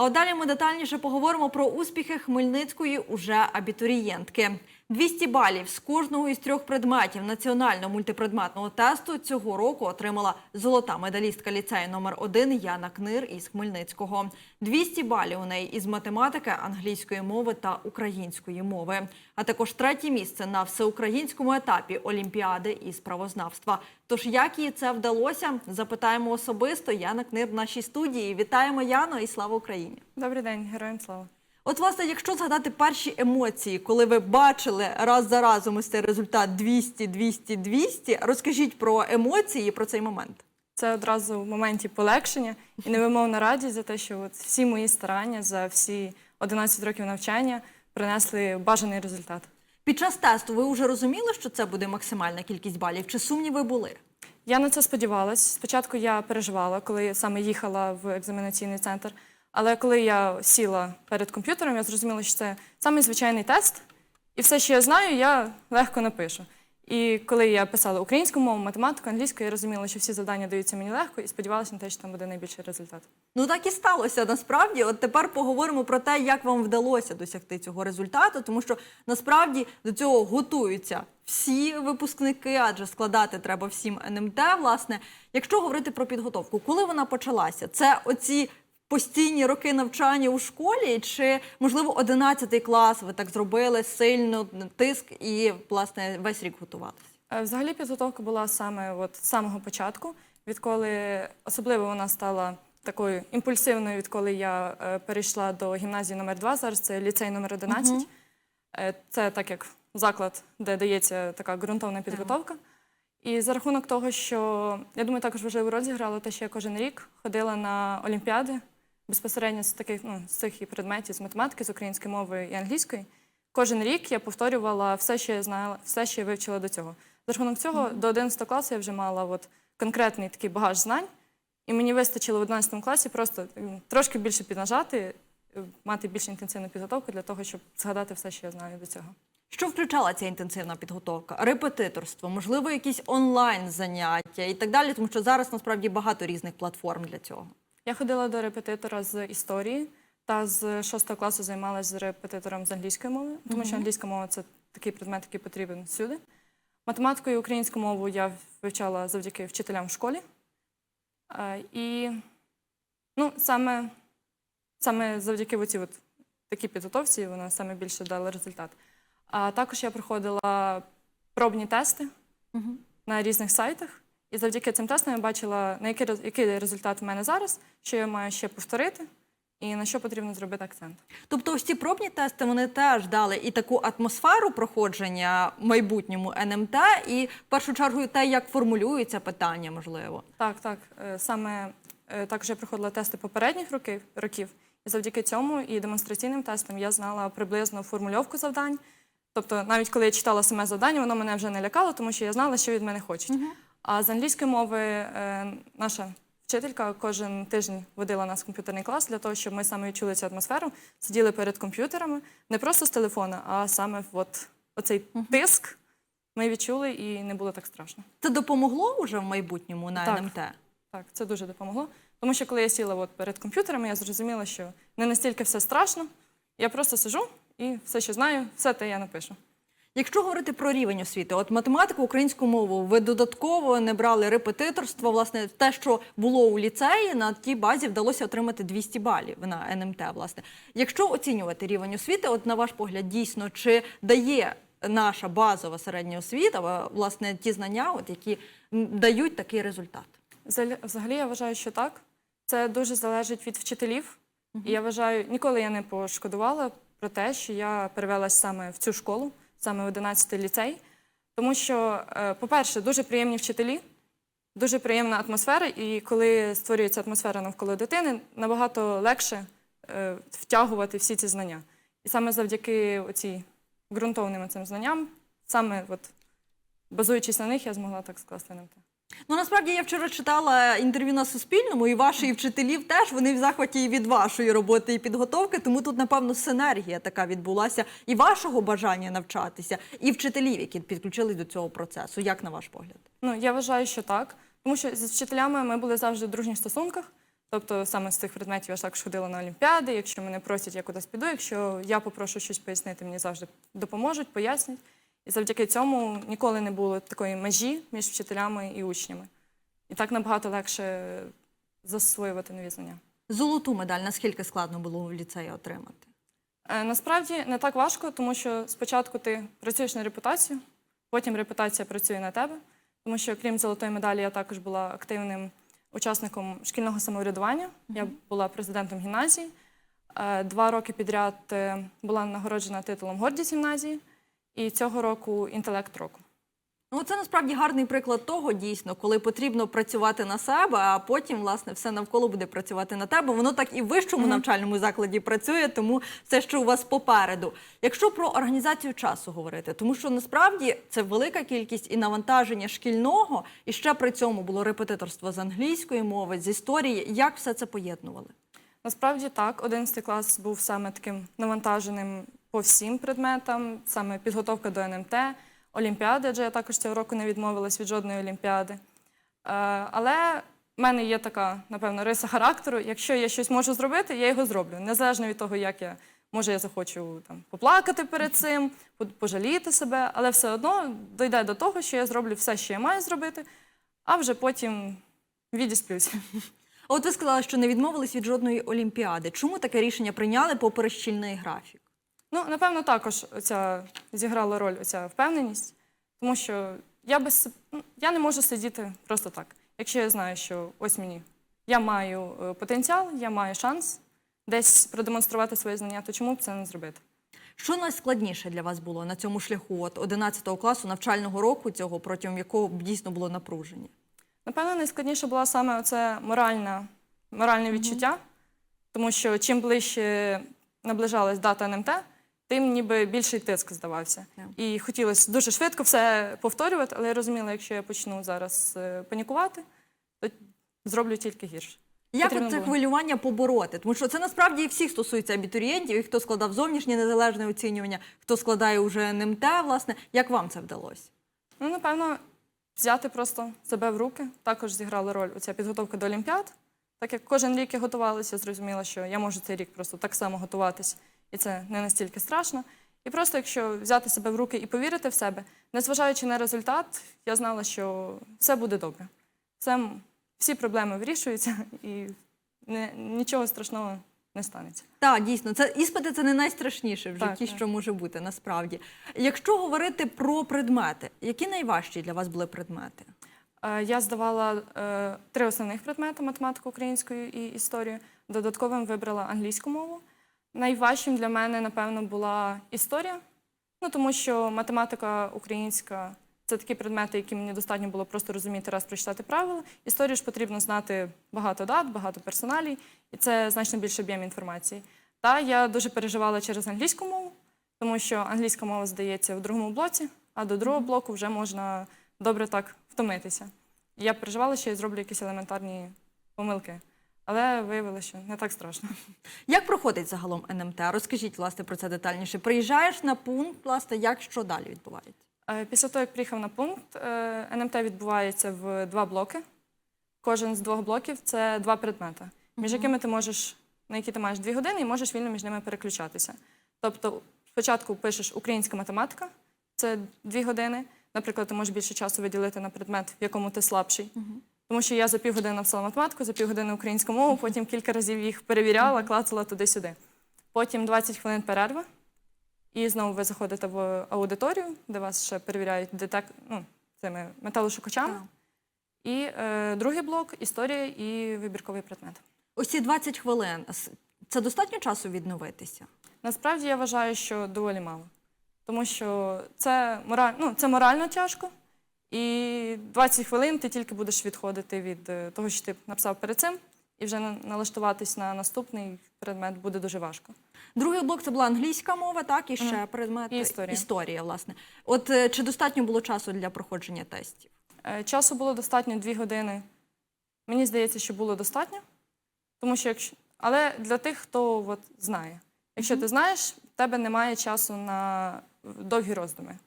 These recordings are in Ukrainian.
А от далі ми детальніше поговоримо про успіхи Хмельницької уже абітурієнтки. 200 балів з кожного із трьох предметів національного мультипредметного тесту цього року отримала золота медалістка ліцею номер 1 Яна Книр із Хмельницького. 200 балів у неї із математики, англійської мови та української мови. А також третє місце на всеукраїнському етапі Олімпіади із правознавства. Тож як їй це вдалося, запитаємо особисто. Яна Книр в нашій студії. Вітаємо Яно і слава Україні! Добрий день, героям слава. От, власне, якщо згадати перші емоції, коли ви бачили раз за разом ось цей результат 200, 200, 200, розкажіть про емоції і про цей момент. Це одразу в моменті полегшення і невимовна радість за те, що от всі мої старання за всі 11 років навчання принесли бажаний результат. Під час тесту ви вже розуміли, що це буде максимальна кількість балів? Чи сумніви були? Я на це сподівалась. Спочатку я переживала, коли саме їхала в екзаменаційний центр. Але коли я сіла перед комп'ютером, я зрозуміла, що це самий звичайний тест, і все, що я знаю, я легко напишу. І коли я писала українську мову, математику, англійську, я розуміла, що всі завдання даються мені легко і сподівалася на те, що там буде найбільший результат. Ну так і сталося насправді. От тепер поговоримо про те, як вам вдалося досягти цього результату, тому що насправді до цього готуються всі випускники, адже складати треба всім НМТ. Власне, якщо говорити про підготовку, коли вона почалася? Це оці постійні роки навчання у школі, чи можливо 11 клас ви так зробили сильно тиск і власне весь рік готуватися? Е, Взагалі підготовка була саме от з самого початку, відколи особливо вона стала такою імпульсивною, відколи я е, перейшла до гімназії номер 2 зараз це ліцей номер 11. Е, Це так як заклад, де дається така ґрунтовна підготовка. І за рахунок того, що я думаю, також важливу роль зіграло те, що я кожен рік ходила на олімпіади безпосередньо з таких ну, з цих і предметів з математики, з української мови і англійської. Кожен рік я повторювала все, що я знала, все, що я вивчила до цього. За рахунок цього, до 11 класу я вже мала от конкретний такий багаж знань, і мені вистачило в 11 класі просто трошки більше піднажати, е, мати більш інтенсивну підготовку для того, щоб згадати все, що я знаю до цього. Що включала ця інтенсивна підготовка? Репетиторство, можливо, якісь онлайн заняття і так далі, тому що зараз насправді багато різних платформ для цього. Я ходила до репетитора з історії та з 6 класу займалася з репетитором з англійської мови, тому що англійська мова це такий предмет, який потрібен всюди. Математику і українську мову я вивчала завдяки вчителям в школі. Е, І ну, саме, саме завдяки оці от такій підготовці вона саме більше дала результат. А також я проходила пробні тести на різних сайтах. І завдяки цим тестам я бачила, на який, який результат в мене зараз, що я маю ще повторити, і на що потрібно зробити акцент. Тобто, ось ці пробні тести вони теж дали і таку атмосферу проходження в майбутньому НМТ, і в першу чергу те, як формулюються питання, можливо. Так, так. е, Саме е, також я проходила тести попередніх років, років, і завдяки цьому і демонстраційним тестам я знала приблизно формульовку завдань. Тобто, навіть коли я читала саме завдання, воно мене вже не лякало, тому що я знала, що від мене хочуть. А з англійської мови е, наша вчителька кожен тиждень водила нас в комп'ютерний клас для того, щоб ми саме відчули цю атмосферу, сиділи перед комп'ютерами, не просто з телефона, а саме от оцей тиск ми відчули і не було так страшно. Це допомогло вже в майбутньому на Так. НМТ? Так, це дуже допомогло. Тому що коли я сіла от перед комп'ютерами, я зрозуміла, що не настільки все страшно. Я просто сижу і все, що знаю, все те я напишу. Якщо говорити про рівень освіти, от математику, українську мову, ви додатково не брали репетиторство, власне, те, що було у ліцеї, на тій базі вдалося отримати 200 балів на НМТ. Власне, якщо оцінювати рівень освіти, от на ваш погляд, дійсно чи дає наша базова середня освіта, власне, ті знання, от які дають такий результат? Взагалі- Взагалі я вважаю, що так. Це дуже залежить від вчителів. І я вважаю, ніколи я не пошкодувала про те, що я перевелась саме в цю школу, саме в 11 ліцей. Тому що, е, по-перше, дуже приємні вчителі, дуже приємна атмосфера, і коли створюється атмосфера навколо дитини, набагато легше е, втягувати всі ці знання. І саме завдяки оцій ґрунтовним цим знанням, саме от, базуючись на них, я змогла так скласти НМТ. Ну насправді я вчора читала інтерв'ю на Суспільному, і ваші вчителів теж вони в захваті і від вашої роботи і підготовки. Тому тут, напевно, синергія така відбулася і вашого бажання навчатися, і вчителів, які підключились до цього процесу. Як на ваш погляд? Ну, я вважаю, що так. Тому що з вчителями ми були завжди в дружніх стосунках. Тобто саме з цих предметів я ж також ходила на олімпіади. Якщо мене просять, я кудись піду. Якщо я попрошу щось пояснити, мені завжди допоможуть, пояснять. І завдяки цьому ніколи не було такої межі між вчителями і учнями. І так набагато легше засвоювати нові знання. Золоту медаль наскільки складно було в ліцеї отримати? Е, Насправді не так важко, тому що спочатку ти працюєш на репутацію, потім репутація працює на тебе. Тому що, крім золотої медалі, я також була активним учасником шкільного самоврядування. Я була президентом гімназії. Е, Два роки підряд е, була нагороджена титулом гордість гімназії, і цього року інтелект року. Ну, це насправді гарний приклад того, дійсно, коли потрібно працювати на себе, а потім, власне, все навколо буде працювати на тебе. Воно так і в вищому навчальному закладі працює, тому все, що у вас попереду. Якщо про організацію часу говорити, тому що насправді це велика кількість і навантаження шкільного, і ще при цьому було репетиторство з англійської мови, з історії. Як все це поєднували? Насправді так, 11 клас був саме таким навантаженим по всім предметам, саме підготовка до НМТ, Олімпіади, адже я також цього року не відмовилась від жодної олімпіади. Е, Але в мене є така, напевно, риса характеру. Якщо я щось можу зробити, я його зроблю. Незалежно від того, як я може я захочу там поплакати перед цим, пожаліти себе, але все одно дойде до того, що я зроблю все, що я маю зробити, а вже потім відісплюся. А От ви сказали, що не відмовились від жодної олімпіади. Чому таке рішення прийняли попри щільний графік? Ну, напевно, також оця зіграла роль оця впевненість, тому що я без ну, я не можу сидіти просто так. Якщо я знаю, що ось мені я маю е, потенціал, я маю шанс десь продемонструвати своє знання, то чому б це не зробити? Що найскладніше для вас було на цьому шляху от 11 класу навчального року, цього протягом якого б дійсно було напруження? Напевно, найскладніше була саме оце моральна, моральне відчуття, тому що чим ближче наближалась дата НМТ, тим ніби більший тиск здавався. І хотілося дуже швидко все повторювати, але я розуміла, якщо я почну зараз е, панікувати, то зроблю тільки гірше. Як Потрібно це було. хвилювання побороти? Тому що це насправді і всіх стосується абітурієнтів, і хто складав зовнішнє незалежне оцінювання, хто складає уже НМТ, власне. Як вам це вдалося? Ну, напевно, взяти просто себе в руки. Також зіграла роль оця підготовка до Олімпіад. Так як кожен рік я готувалася, зрозуміла, що я можу цей рік просто так само готуватись, і це не настільки страшно. І просто, якщо взяти себе в руки і повірити в себе, незважаючи на результат, я знала, що все буде добре. Все, всі проблеми вирішуються і не, нічого страшного не станеться. Так, дійсно, це іспити це не найстрашніше в Так, житті, так. що може бути насправді. Якщо говорити про предмети, які найважчі для вас були предмети? Е, Я здавала е, три основних предмети математику українською і історію. Додатковим вибрала англійську мову. Найважчим для мене, напевно, була історія, ну тому що математика українська це такі предмети, які мені достатньо було просто розуміти, раз прочитати правила. Історію ж потрібно знати багато дат, багато персоналій, і це значно більше об'єм інформації. Та я дуже переживала через англійську мову, тому що англійська мова здається в другому блоці, а до другого блоку вже можна добре так втомитися. Я переживала, що я зроблю якісь елементарні помилки. Але виявилося, що не так страшно. Як проходить загалом НМТ? Розкажіть, власне, про це детальніше. Приїжджаєш на пункт, власне, як що далі відбувається? Е, Після того, як приїхав на пункт, е, НМТ відбувається в два блоки. Кожен з двох блоків це два предмети, між якими ти можеш, на які ти маєш дві години, і можеш вільно між ними переключатися. Тобто, спочатку пишеш українська математика, це дві години. Наприклад, ти можеш більше часу виділити на предмет, в якому ти слабший. Тому що я за півгодини написала математику, за півгодини українську мову, потім кілька разів їх перевіряла, клацала туди-сюди. Потім 20 хвилин перерви, і знову ви заходите в аудиторію, де вас ще перевіряють детек... ну, цими металошукачами. Так. І е, другий блок історія і вибірковий предмет. Ось ці 20 хвилин. Це достатньо часу відновитися? Насправді я вважаю, що доволі мало. Тому що це, мораль... ну, це морально тяжко, і 20 хвилин ти тільки будеш відходити від е, того, що ти написав перед цим, і вже на- налаштуватись на наступний предмет буде дуже важко. Другий блок це була англійська мова, так, і ще Мгм. предмет І історія. історія, власне. От е, чи достатньо було часу для проходження тестів? Е, Часу було достатньо дві години. Мені здається, що було достатньо. Тому що якщо... Але для тих, хто от, знає. Якщо ти знаєш, в тебе немає часу на довгі роздуми.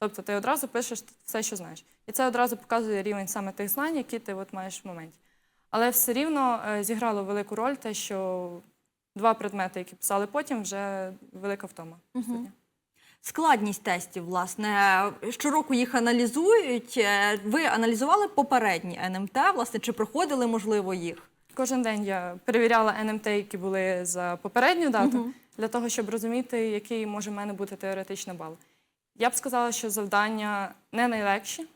Тобто ти одразу пишеш все, що знаєш. І це одразу показує рівень саме тих знань, які ти от маєш в моменті. Але все рівно е, зіграло велику роль те, що два предмети, які писали потім, вже велика втома. присутня. Складність тестів, власне, щороку їх аналізують. Е, Ви аналізували попередні НМТ, власне, чи проходили, можливо, їх? Кожен день я перевіряла НМТ, які були за попередню дату, для того, щоб розуміти, який може в мене бути теоретичний бал. Я б сказала, що завдання не найлегші,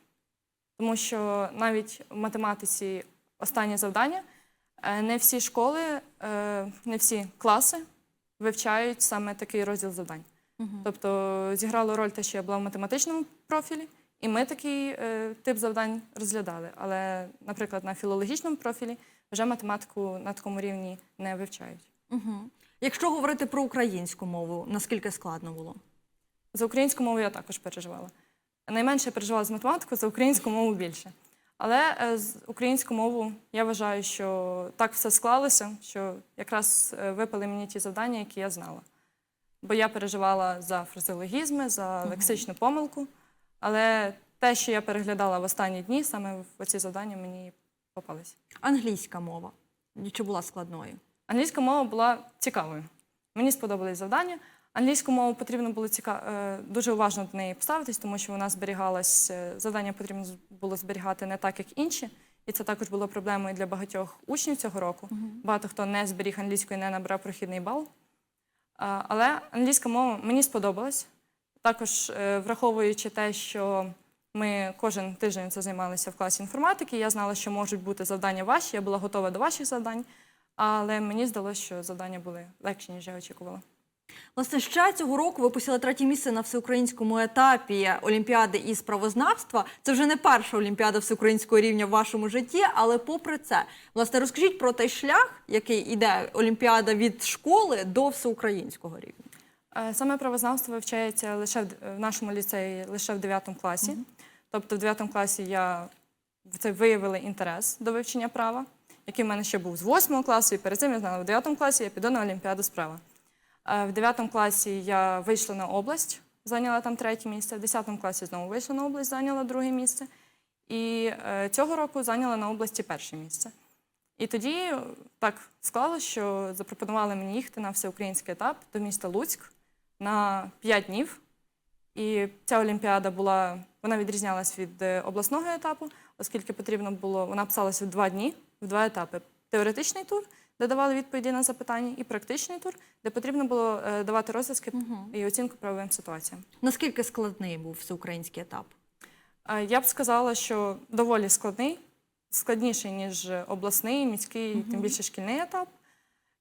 тому що навіть в математиці останнє завдання е, не всі школи, е, не всі класи вивчають саме такий розділ завдань. Тобто зіграло роль те, що я була в математичному профілі, і ми такий е, тип завдань розглядали. Але, наприклад, на філологічному профілі вже математику на такому рівні не вивчають. Угу. Якщо говорити про українську мову, наскільки складно було? За українську мову я також переживала. Найменше я переживала з математикою, за українську мову більше. Але е, з українську мову я вважаю, що так все склалося, що якраз е, випали мені ті завдання, які я знала. Бо я переживала за фразеологізми, за лексичну помилку. Але те, що я переглядала в останні дні, саме в оці завдання мені попалися. Англійська мова. Чи була складною? Англійська мова була цікавою. Мені сподобались завдання. Англійську мову потрібно було ціка... е, дуже уважно до неї поставитись, тому що вона зберігалась, е, завдання потрібно було зберігати не так, як інші. І це також було проблемою для багатьох учнів цього року. Багато хто не зберіг англійську і не набрав прохідний бал. Але англійська мова мені сподобалась. Також е, враховуючи те, що ми кожен тиждень це займалися в класі інформатики, я знала, що можуть бути завдання ваші, я була готова до ваших завдань, але мені здалося, що завдання були легші, ніж я очікувала. Власне, ще цього року ви посіли третє місце на всеукраїнському етапі Олімпіади із правознавства. Це вже не перша олімпіада всеукраїнського рівня в вашому житті, але попри це, власне, розкажіть про той шлях, який іде Олімпіада від школи до всеукраїнського рівня. Е, Саме правознавство вивчається лише в нашому ліцеї лише в 9 класі. Тобто в 9 класі я це виявила інтерес до вивчення права, який в мене ще був з 8 класу, і перед цим я знала, в 9 класі я піду на Олімпіаду з права. Е, В 9 класі я вийшла на область, зайняла там третє місце. В 10 класі знову вийшла на область, зайняла друге місце. І е, цього року зайняла на області перше місце. І тоді так склалося, що запропонували мені їхати на всеукраїнський етап до міста Луцьк на 5 днів. І ця олімпіада була, вона відрізнялась від е, обласного етапу, оскільки потрібно було, вона писалася в два дні, в два етапи. Теоретичний тур, де давали відповіді на запитання, і практичний тур, де потрібно було е, давати розв'язки і оцінку правовим ситуаціям. Наскільки складний був всеукраїнський етап? Е, Я б сказала, що доволі складний, складніший, ніж обласний, міський, тим більше шкільний етап.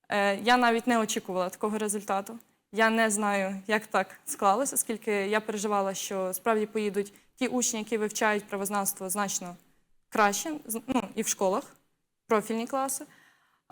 Е, Я навіть не очікувала такого результату. Я не знаю, як так склалося, оскільки я переживала, що справді поїдуть ті учні, які вивчають правознавство значно краще, ну, і в школах, профільні класи.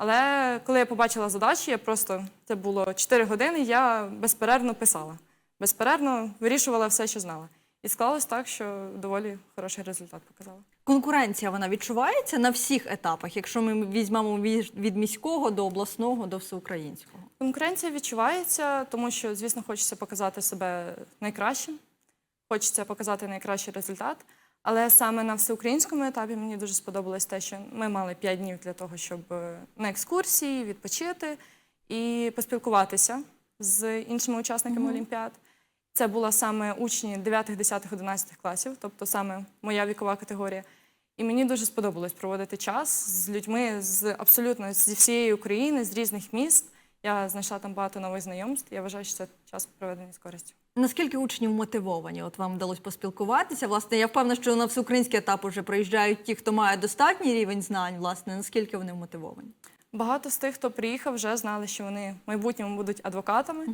Але коли я побачила задачі, я просто це було 4 години, я безперервно писала. Безперервно вирішувала все, що знала. І склалось так, що доволі хороший результат показала. Конкуренція вона відчувається на всіх етапах, якщо ми візьмемо від міського до обласного до всеукраїнського. Конкуренція відчувається, тому що, звісно, хочеться показати себе найкращим, хочеться показати найкращий результат. Але саме на всеукраїнському етапі мені дуже сподобалось те, що ми мали 5 днів для того, щоб е, на екскурсії відпочити і поспілкуватися з іншими учасниками Олімпіад. Це були саме учні 9, 10, 11 класів, тобто саме моя вікова категорія. І мені дуже сподобалось проводити час з людьми з абсолютно зі всієї України, з різних міст. Я знайшла там багато нових знайомств. Я вважаю, що це час проведений з користю. Наскільки учнів мотивовані? От вам вдалося поспілкуватися. Власне, я впевнена, що на всеукраїнський етап вже приїжджають ті, хто має достатній рівень знань. Власне, наскільки вони мотивовані? Багато з тих, хто приїхав, вже знали, що вони в майбутньому будуть адвокатами.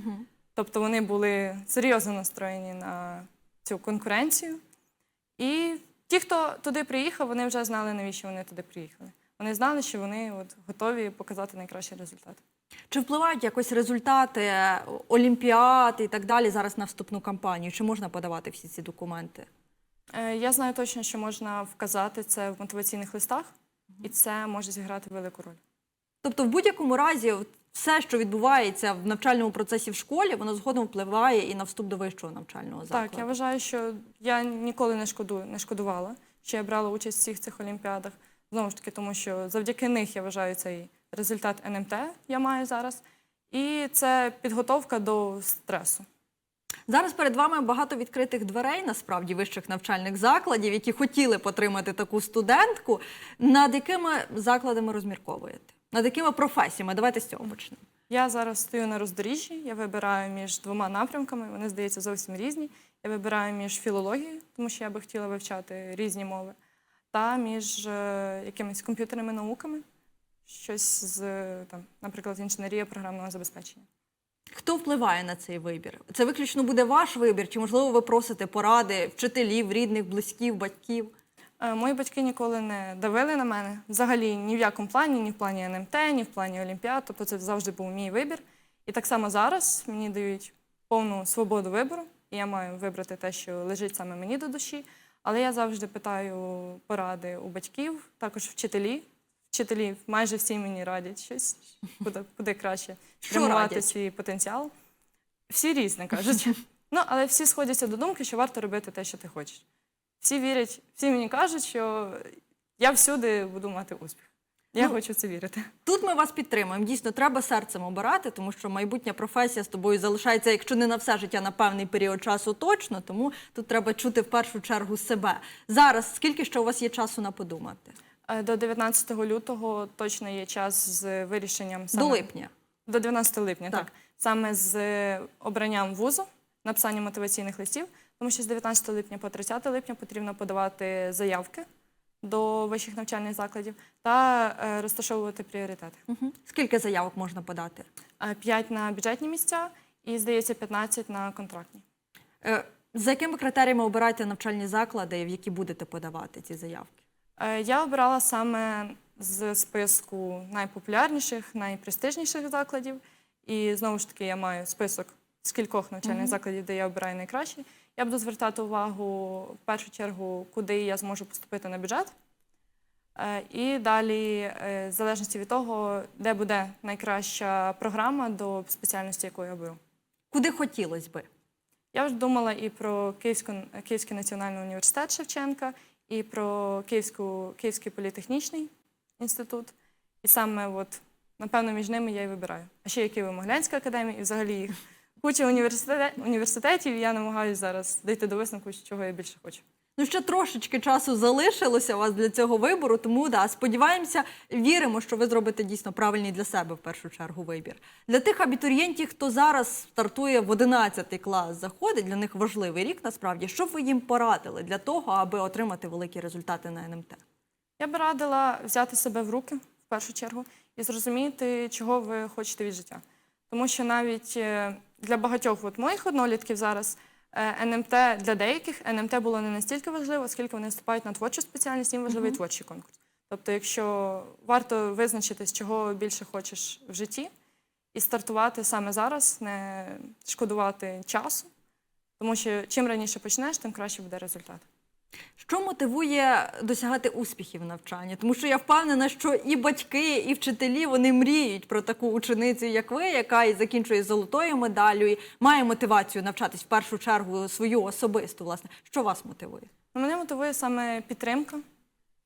Тобто вони були серйозно настроєні на цю конкуренцію. І ті, хто туди приїхав, вони вже знали, навіщо вони туди приїхали. Вони знали, що вони от готові показати найкращий результат. Чи впливають якось результати е, олімпіад і так далі зараз на вступну кампанію? Чи можна подавати всі ці документи? Е, Я знаю точно, що можна вказати це в мотиваційних листах, і це може зіграти велику роль. Тобто, в будь-якому разі, все, що відбувається в навчальному процесі в школі, воно згодом впливає і на вступ до вищого навчального закладу. Так, я вважаю, що я ніколи не шкодую, не шкодувала, що я брала участь в всіх цих олімпіадах. Знову ж таки, тому що завдяки них я вважаю цей результат НМТ я маю зараз. І це підготовка до стресу. Зараз перед вами багато відкритих дверей, насправді вищих навчальних закладів, які хотіли отримати таку студентку. Над якими закладами розмірковуєте? Над якими професіями? Давайте з цього почнемо. Я зараз стою на роздоріжжі, я вибираю між двома напрямками, вони здається зовсім різні. Я вибираю між філологією, тому що я би хотіла вивчати різні мови, та між е, якимись комп'ютерними науками, щось з, е, там, наприклад, інженерія програмного забезпечення. Хто впливає на цей вибір? Це виключно буде ваш вибір, чи можливо ви просите поради вчителів, рідних, близьких, батьків? Е, Мої батьки ніколи не давили на мене взагалі ні в якому плані, ні в плані НМТ, ні в плані Олімпіад. Тобто це завжди був мій вибір. І так само зараз мені дають повну свободу вибору, і я маю вибрати те, що лежить саме мені до душі. Але я завжди питаю поради у батьків, також вчителі. Вчителі майже всі мені радять щось, куди, куди краще тримувати свій потенціал. Всі різні кажуть. Ну, але всі сходяться до думки, що варто робити те, що ти хочеш. Всі вірять, всі мені кажуть, що я всюди буду мати успіх. Я Ну, хочу в це вірити. Тут ми вас підтримуємо. Дійсно, треба серцем обирати, тому що майбутня професія з тобою залишається, якщо не на все життя, на певний період часу точно. Тому тут треба чути в першу чергу себе. Зараз скільки ще у вас є часу на подумати? Е, До 19 лютого точно є час з вирішенням саме До липня. До 12 липня, Так. так. Саме з е, обранням вузу, написанням мотиваційних листів, тому що з 19 липня по 30 липня потрібно подавати заявки до вищих навчальних закладів та е, розташовувати пріоритети. Угу. Скільки заявок можна подати? 5 на бюджетні місця і, здається, 15 на контрактні. Е, За якими критеріями обираєте навчальні заклади, в які будете подавати ці заявки? Е, Я обирала саме з списку найпопулярніших, найпрестижніших закладів. І знову ж таки, я маю список з кількох навчальних закладів, де я обираю найкращі. Я буду звертати увагу в першу чергу, куди я зможу поступити на бюджет. Е, І далі, е, в залежності від того, де буде найкраща програма до спеціальності, яку я оберу. Куди хотілося би? Я вже думала і про Київську, Київський національний університет Шевченка, і про Київську, Київський політехнічний інститут. І саме, от, напевно, між ними я і вибираю. А ще є Києво-Могилянська академія, і взагалі їх куча університет, університетів, і я намагаюся зараз дійти до висновку, чого я більше хочу. Ну, ще трошечки часу залишилося у вас для цього вибору, тому да, сподіваємося, віримо, що ви зробите дійсно правильний для себе в першу чергу вибір. Для тих абітурієнтів, хто зараз стартує в 11 клас, заходить, для них важливий рік насправді. Що б ви їм порадили для того, аби отримати великі результати на НМТ? Я би радила взяти себе в руки в першу чергу і зрозуміти, чого ви хочете від життя. Тому що навіть е, для багатьох от моїх однолітків зараз е, НМТ для деяких НМТ було не настільки важливо, оскільки вони вступають на творчу спеціальність, їм важливий творчий конкурс. Тобто, якщо варто визначитись, чого більше хочеш в житті, і стартувати саме зараз, не шкодувати часу, тому що чим раніше почнеш, тим краще буде результат. Що мотивує досягати успіхів в навчанні? Тому що я впевнена, що і батьки, і вчителі вони мріють про таку ученицю, як ви, яка і закінчує золотою медаллю, і має мотивацію навчатись в першу чергу свою особисту. Власне, що вас мотивує? Ну, Мене мотивує саме підтримка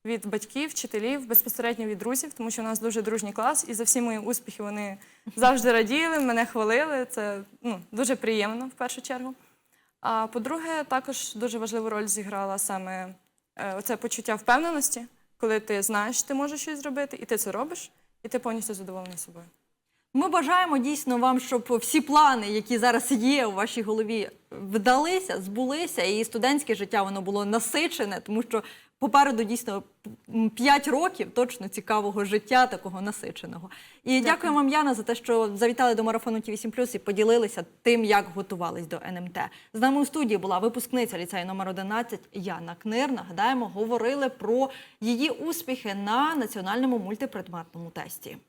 від батьків, вчителів, безпосередньо від друзів, тому що у нас дуже дружній клас, і за всі мої успіхи вони завжди раділи, мене хвалили. Це ну, дуже приємно в першу чергу. А по-друге, також дуже важливу роль зіграла саме це оце почуття впевненості, коли ти знаєш, що ти можеш щось зробити, і ти це робиш, і ти повністю задоволений собою. Ми бажаємо дійсно вам, щоб всі плани, які зараз є у вашій голові, вдалися, збулися, і студентське життя воно було насичене, тому що попереду дійсно 5 років точно цікавого життя, такого насиченого. І дякую вам, Яна, за те, що завітали до марафону Ті 8 і поділилися тим, як готувались до НМТ. З нами у студії була випускниця ліцею номер 11 Яна Книр. Нагадаємо, говорили про її успіхи на національному мультипредметному тесті.